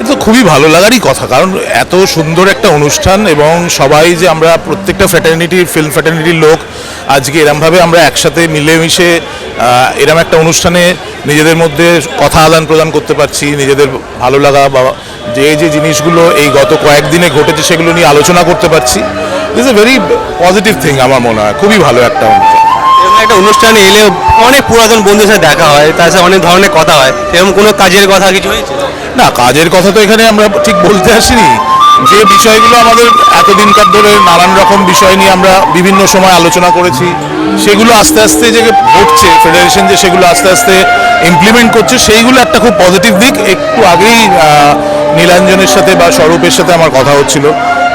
এটা তো খুবই ভালো লাগারই কথা, কারণ এত সুন্দর একটা অনুষ্ঠান এবং সবাই যে আমরা প্রত্যেকটা ফ্র্যাটার্নিটির ফিল্ম ফ্র্যাটার্নিটির লোক, আজকে এরমভাবে আমরা একসাথে মিলেমিশে এরম একটা অনুষ্ঠানে নিজেদের মধ্যে কথা আদান প্রদান করতে পারছি, নিজেদের ভালো লাগা বা যে যে জিনিসগুলো এই গত কয়েকদিনে ঘটেছে সেগুলো নিয়ে আলোচনা করতে পারছি। Is a very positive thing আমার মনে হয়, খুবই ভালো একটা অনুষ্ঠান। একটা অনুষ্ঠানে এলে অনেক পুরাতন বন্ধুদের সাথে দেখা হয়, তার সাথে অনেক ধরনের কথা হয়। এরকম কোনো কাজের কথা কিছু হয়েছে? না, কাজের কথা তো এখানে আমরা ঠিক বলতে আসিনি। যে বিষয়গুলো আমাদের এতদিনকার ধরে নানান রকম বিষয় নিয়ে আমরা বিভিন্ন সময় আলোচনা করেছি, সেগুলো আস্তে আস্তে যে ঘটছে ফেডারেশন যে সেগুলো আস্তে আস্তে ইমপ্লিমেন্ট করছে, সেইগুলো একটা খুব পজিটিভ দিক। একটু আগেই নীলাঞ্জনের সাথে বা স্বরূপের সাথে আমার কথা হচ্ছিল।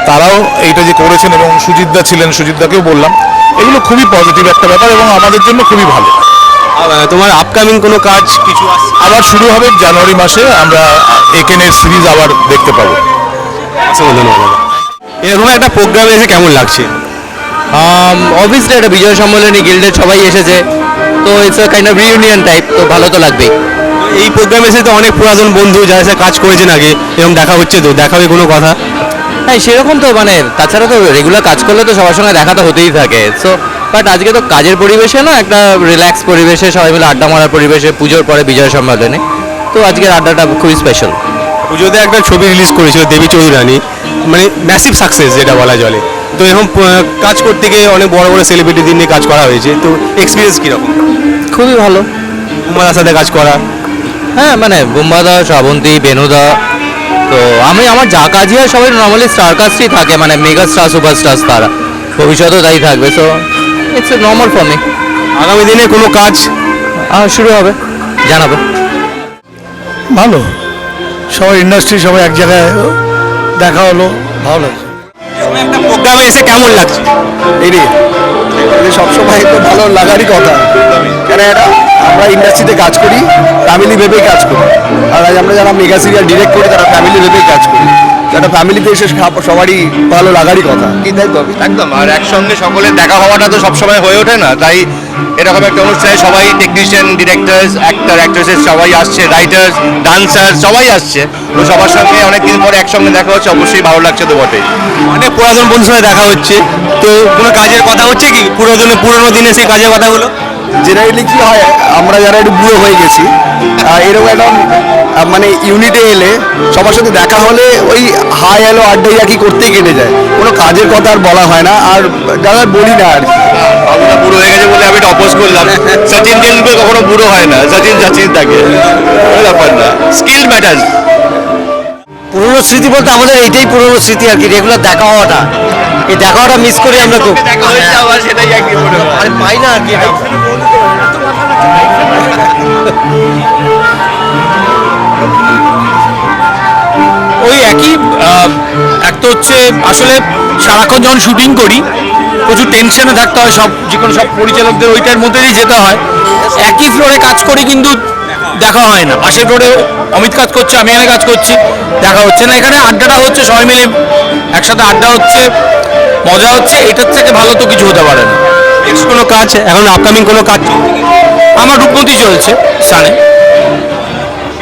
তারাও এইটা যে করেছেন এবং সুজিতদা ছিলেন, সুজিতদাকেও বললাম। এগুলো খুবই পজিটিভ একটা ব্যাপার এবং আমাদের জন্য খুবই ভালো। তোমার আপকামিং কোনো কাজ কিছু আবার শুরু হবে জানুয়ারি মাসে আমরা একেনের সিরিজ আবার দেখতে পাবো। এরকম একটা প্রোগ্রামে এসে কেমন লাগছে? অবভিয়াসলি একটা বিজয় সম্মেলনী গিল্ডের সবাই এসেছে তো it's a kind of reunion type তো ভালো তো লাগবেই। এই প্রোগ্রামে এসে তো অনেক পুরাতন বন্ধু যারা কাজ করেছেন আগে এরকম দেখা হচ্ছে তো দেখা হবে কোনো কথা? হ্যাঁ সেরকম তো মানে তাছাড়া তো রেগুলার কাজ করলে তো সবার সঙ্গে দেখা তো হতেই থাকে। সো বাট আজকে তো কাজের পরিবেশে না একটা রিল্যাক্স পরিবেশে সবাই মিলে আড্ডা মারার পরিবেশে পুজোর পরে বিজয় সম্মেলনে তো আজকের আড্ডাটা খুবই স্পেশাল পুজোতে একটা ছবি রিলিজ করেছিল দেবী চৌধুরানী। মানে ম্যাসিভ সাকসেস যেটা বলা চলে। তো এরকম কাজ করতে গিয়ে অনেক বড় বড় সেলিব্রিটিদের নিয়ে কাজ করা হয়েছে। তো এক্সপিরিয়েন্স কীরকম? খুবই ভালো। তোমার সাথে কাজ করা। হ্যাঁ মানে বুম্বাদা শ্রাবন্তী বেনুদা তো আমি আমার যা কাজই হয় সবাই নর্মালি স্টার কাস্টই থাকে মানে মেগা স্টার সুপারস্টার তারা ভবিষ্যতেও তাই থাকবে so it's a normal for me আগামী দিনে কোনো কাজ? শুরু হবে জানাব। ভালো। সবাই ইন্ডাস্ট্রি সবাই এক জায়গায় দেখা হলো ভালো লাগছে। একটা প্রোগ্রামে এসে কেমন লাগছে? এটা সবসময় তো ভালো লাগারই কথা। কেন এটা? আমরা ইন্ডাস্ট্রিতে কাজ করি ফ্যামিলি ভেবেই কাজ করি। আর আজ আমরা যারা মেগা সিরিয়াল ডিরেক্ট করি তারা ফ্যামিলি ভেবেই কাজ করি। একটা ফ্যামিলিতে এসে সবারই ভালো লাগারই কথা। কি তাই তো একদম। আর একসঙ্গে সকলের দেখা হওয়াটা তো সবসময় হয়ে ওঠে না। তাই এরকম একটা অনুষ্ঠানে সবাই টেকনিশিয়ান ডিরেক্টার্স অ্যাক্টর অ্যাক্ট্রেসেস সবাই আসছে রাইটার্স ডান্সার সবাই আসছে। তো সবার সঙ্গে অনেকদিন পরে একসঙ্গে দেখা হচ্ছে অবশ্যই ভালো লাগছে তো বটেই। অনেক পুরাতন বন্ধুর সাথে দেখা হচ্ছে। তো কোনো কাজের কথা হচ্ছে কি? পুরাতন পুরোনো দিনে সেই কাজের কথাগুলো? জেনারেলি কি হয় আমরা যারা একটু বুড়ো হয়ে গেছি এরকম একটা আহ, মানে ইউনিটে এলে সবার সাথে দেখা হলে ওই হাই হ্যালো আড্ডা ইয়াকি করতেই কেটে যায়। কোনো কাজের কথা আর বলা হয় না আর যারা বলি না আর কি। বুড়ো হয়ে গেছে বলে আমি এটা অপোজ করলাম। সচিন টেন্ডুলকর কখনো বুড়ো হয় না সচিন সচিন থাকে। ব্যাপার না। স্কিল ম্যাটার্স পুরনো স্মৃতি বলতে আমাদের এইটাই পুরনো স্মৃতি আর কি রেগুলার দেখা হওয়াটা। এই দেখা হওয়াটা মিস করি আমরা খুব। পাই না আর কি ওই একই এক তো হচ্ছে আসলে সারাক্ষণ যখন শুটিং করি প্রচুর টেনশনে থাকতে হয় সব যে কোনো সব পরিচালকদের ওইটার মধ্যে দিয়ে যেতে হয়। একই ফ্লোরে কাজ করি কিন্তু দেখা হয় না। পাশের ফ্লোরে অমিত কাজ করছে আমি এখানে কাজ করছি দেখা হচ্ছে না। এখানে আড্ডাটা হচ্ছে সবাই মিলে একসাথে আড্ডা হচ্ছে। মজা হচ্ছে এটার থেকে ভালো তো কিছু হতে পারে না। নেক্সট কোনো কাজ এখন আপকামিং কোনো কাজ আমার রূপমতি চলছে সানে।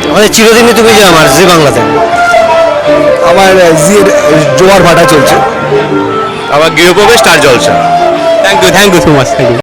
আমাদের চিরদিনই তুমি যে আমার জি বাংলাতে। আমার আহ, জিয়ের ভাটা চলছে। আমার গৃহপ্রবেশ তার জলসা thank you thank you so much thank you